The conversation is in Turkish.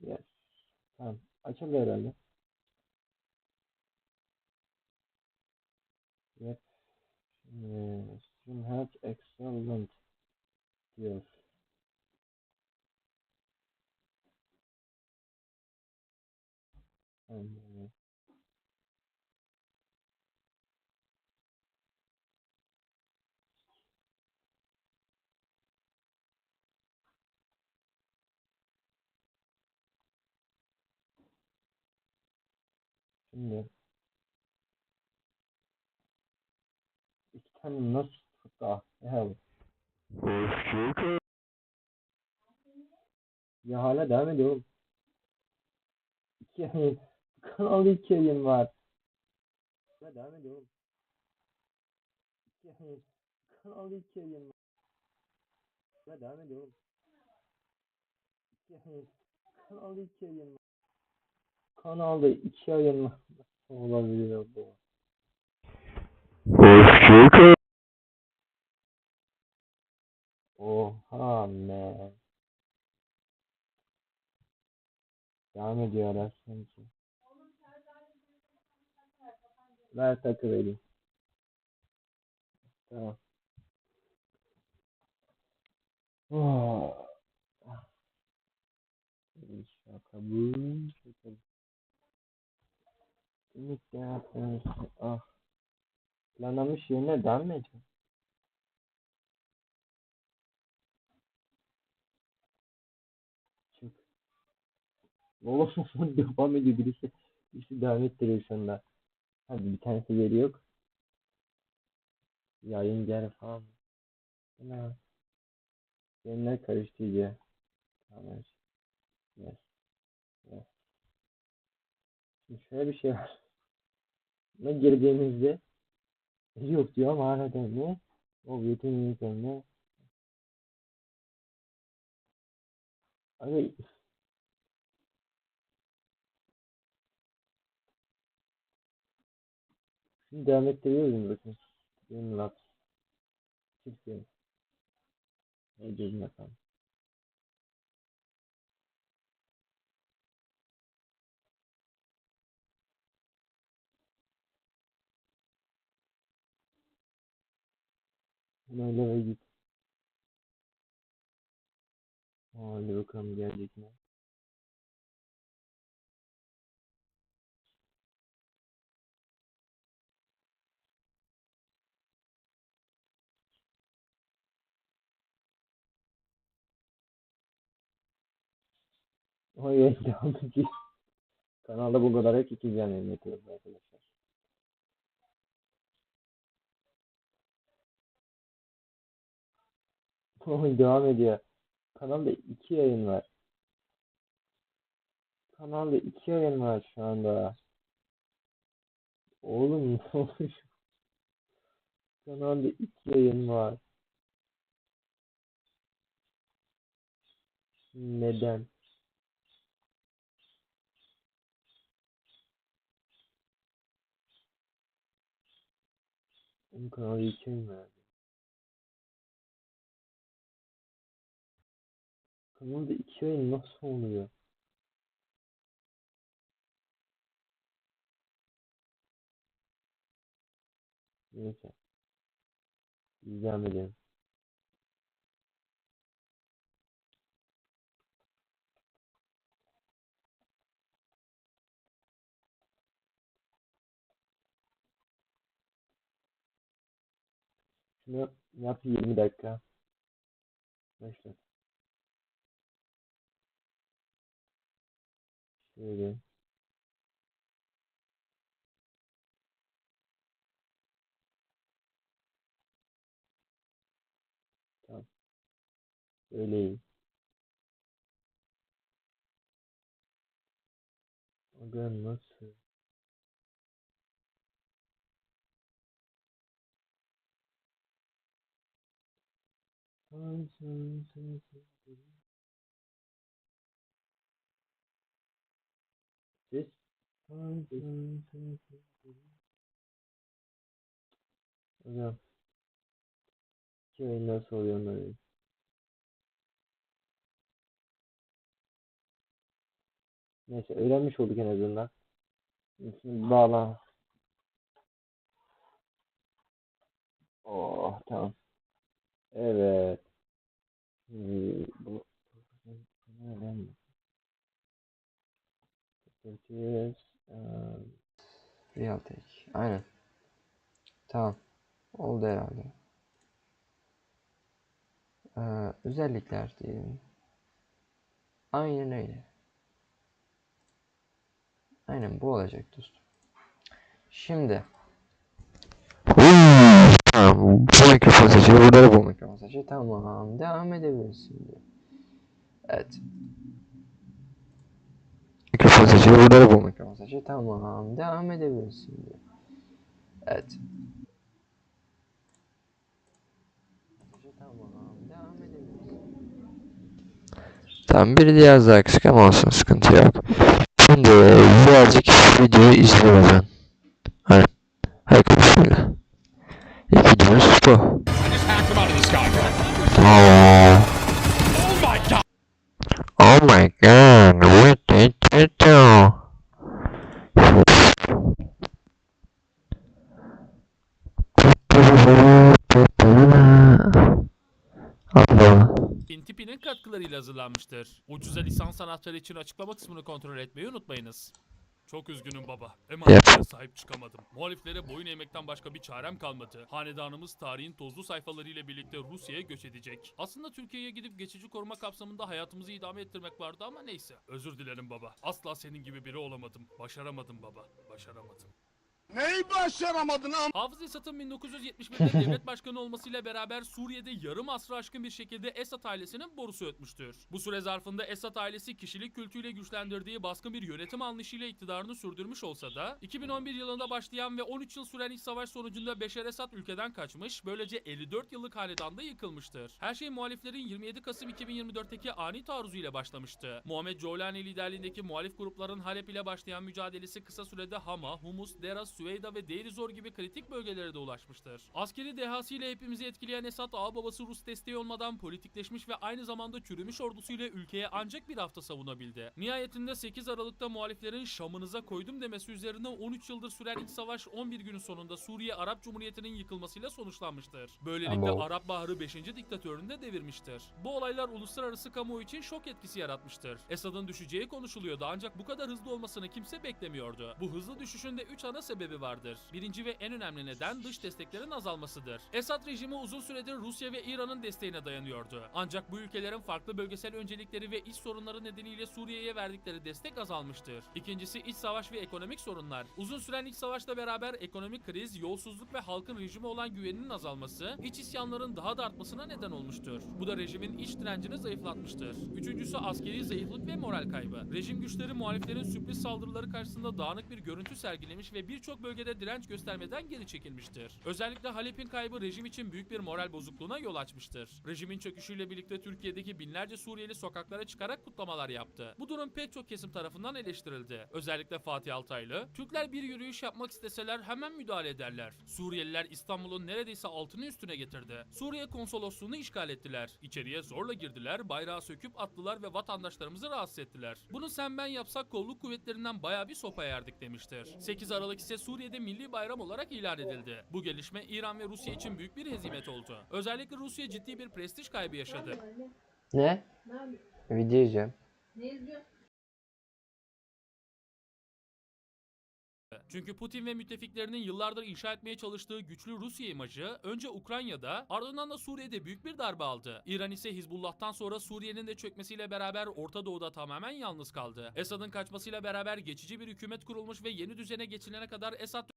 Yes. Tamam. Açıldı herhalde. Yep. Şimdi stream has excellent diyor. Yani, Şimdi iki tane nasıl tuttu ah bu. Ya hala devam ediyor oğlum. İki yayın. Kanalda iki yayın var. Hala devam ediyor oğlum. İki yayın. Kanalda iki yayın var. Hala devam ediyor oğlum. İki yayın. Kanalda iki yayın var. Kanalda iki. Nasıl olabiliyor bu? Oha man. Devam ediyor araç sanki. Ver takı vereyim. Tamam. Oh. Şaka bu. Şaka bu. Ümit ya. ben- Ah. Planlamış yerine edeceğim? Çık. Oğlum devam ediyor birisi. Birisi devam ettiriyor şu anda. Hadi bir tanesi yeri yok. Yayın gel falan. Ne? Yayınlar karıştı iyice. Tamam. Yes. Yes. Şimdi şöyle bir şey var. Girdiğimizde yok diyor ama hala ne? O yeteneğiniz ne? Abi şimdi devam ettiriyoruz bakın. Benim laf. Kimse. Ne diyeyim efendim. Ve git. Hadi bakalım gelecek mi? Hayır devam edeceğiz. Kanalda bu kadar hep iki can yönetiyoruz arkadaşlar. Devam ediyor. Kanalda iki yayın var. Kanalda iki yayın var şu anda. Oğlum ne oluyor? Kanalda iki yayın var. Neden? Benim kanalda iki yayın var. Kanalda iki yayın nasıl oluyor? Neyse. Devam edelim. Şunu yap 20 dakika. Başla. Şöyle. Tamam. Böyle iyi. Aga nasıl? Sen sen sen sen sen. Aga. İki yayın nasıl oluyor onları? Neyse öğrenmiş olduk en azından. Şimdi bağla. Oh tamam. Evet. Şimdi bu nereden Bakacağız. Um, Realtek. Aynen. Tamam. Oldu herhalde. Ee, özellikler diyelim. Aynen öyle. Aynen bu olacak dostum. Şimdi Tamam, bu mikrofon seçili, burada da bu mikrofon seçili. Tamam, devam edebiliriz şimdi. Evet. Mikrofon seçili, burada da bu mikrofon seçili. Tamam, devam edebiliriz şimdi. Evet. Tamam, biri biraz daha kısık ama olsun, sıkıntı yok. Şimdi birazcık videoyu izleyelim ben. Hadi, hadi konuşmayla. İlk videomuz bu. Did you do? Allah. Intipi'nin katkılarıyla hazırlanmıştır. Ucuza lisans anahtarı için açıklama kısmını kontrol etmeyi unutmayınız. Çok üzgünüm baba. Emanetlere sahip çıkamadım. Muhaliflere boyun eğmekten başka bir çarem kalmadı. Hanedanımız tarihin tozlu sayfalarıyla birlikte Rusya'ya göç edecek. Aslında Türkiye'ye gidip geçici koruma kapsamında hayatımızı idame ettirmek vardı ama neyse. Özür dilerim baba. Asla senin gibi biri olamadım. Başaramadım baba. Başaramadım. Neyi başaramadın am? Hafız Esad'ın 1971'de devlet başkanı olmasıyla beraber Suriye'de yarım asrı aşkın bir şekilde Esad ailesinin borusu ötmüştür. Bu süre zarfında Esad ailesi kişilik kültüyle güçlendirdiği baskın bir yönetim anlayışıyla iktidarını sürdürmüş olsa da 2011 yılında başlayan ve 13 yıl süren iç savaş sonucunda Beşer Esad ülkeden kaçmış, böylece 54 yıllık hanedanda yıkılmıştır. Her şey muhaliflerin 27 Kasım 2024'teki ani taarruzu ile başlamıştı. Muhammed Jolani liderliğindeki muhalif grupların Halep ile başlayan mücadelesi kısa sürede Hama, Humus, Deras, Süveyda ve Deir Zor gibi kritik bölgelere de ulaşmıştır. Askeri dehasıyla hepimizi etkileyen Esad ağababası Rus desteği olmadan politikleşmiş ve aynı zamanda çürümüş ordusuyla ülkeye ancak bir hafta savunabildi. Nihayetinde 8 Aralık'ta muhaliflerin Şam'ınıza koydum demesi üzerine 13 yıldır süren iç savaş 11 günün sonunda Suriye Arap Cumhuriyeti'nin yıkılmasıyla sonuçlanmıştır. Böylelikle. Arap Baharı 5. diktatörünü de devirmiştir. Bu olaylar uluslararası kamuoyu için şok etkisi yaratmıştır. Esad'ın düşeceği konuşuluyordu ancak bu kadar hızlı olmasını kimse beklemiyordu. Bu hızlı düşüşün de 3 ana sebebi vardır. Birinci ve en önemli neden dış desteklerin azalmasıdır. Esad rejimi uzun süredir Rusya ve İran'ın desteğine dayanıyordu. Ancak bu ülkelerin farklı bölgesel öncelikleri ve iç sorunları nedeniyle Suriye'ye verdikleri destek azalmıştır. İkincisi iç savaş ve ekonomik sorunlar. Uzun süren iç savaşla beraber ekonomik kriz, yolsuzluk ve halkın rejime olan güveninin azalması, iç isyanların daha da artmasına neden olmuştur. Bu da rejimin iç direncini zayıflatmıştır. Üçüncüsü askeri zayıflık ve moral kaybı. Rejim güçleri muhaliflerin sürpriz saldırıları karşısında dağınık bir görüntü sergilemiş ve birçok bölgede direnç göstermeden geri çekilmiştir. Özellikle Halep'in kaybı rejim için büyük bir moral bozukluğuna yol açmıştır. Rejimin çöküşüyle birlikte Türkiye'deki binlerce Suriyeli sokaklara çıkarak kutlamalar yaptı. Bu durum pek çok kesim tarafından eleştirildi. Özellikle Fatih Altaylı, Türkler bir yürüyüş yapmak isteseler hemen müdahale ederler. Suriyeliler İstanbul'un neredeyse altını üstüne getirdi. Suriye konsolosluğunu işgal ettiler. İçeriye zorla girdiler, bayrağı söküp attılar ve vatandaşlarımızı rahatsız ettiler. Bunu sen ben yapsak kolluk kuvvetlerinden bayağı bir sopa yerdik demiştir. 8 Aralık ise Suriye'de milli bayram olarak ilan edildi. Bu gelişme İran ve Rusya için büyük bir hezimet oldu. Özellikle Rusya ciddi bir prestij kaybı yaşadı. Ne? Video izleyeceğim. Ne izliyorsun? Çünkü Putin ve müttefiklerinin yıllardır inşa etmeye çalıştığı güçlü Rusya imajı önce Ukrayna'da ardından da Suriye'de büyük bir darbe aldı. İran ise Hizbullah'tan sonra Suriye'nin de çökmesiyle beraber Orta Doğu'da tamamen yalnız kaldı. Esad'ın kaçmasıyla beraber geçici bir hükümet kurulmuş ve yeni düzene geçilene kadar Esad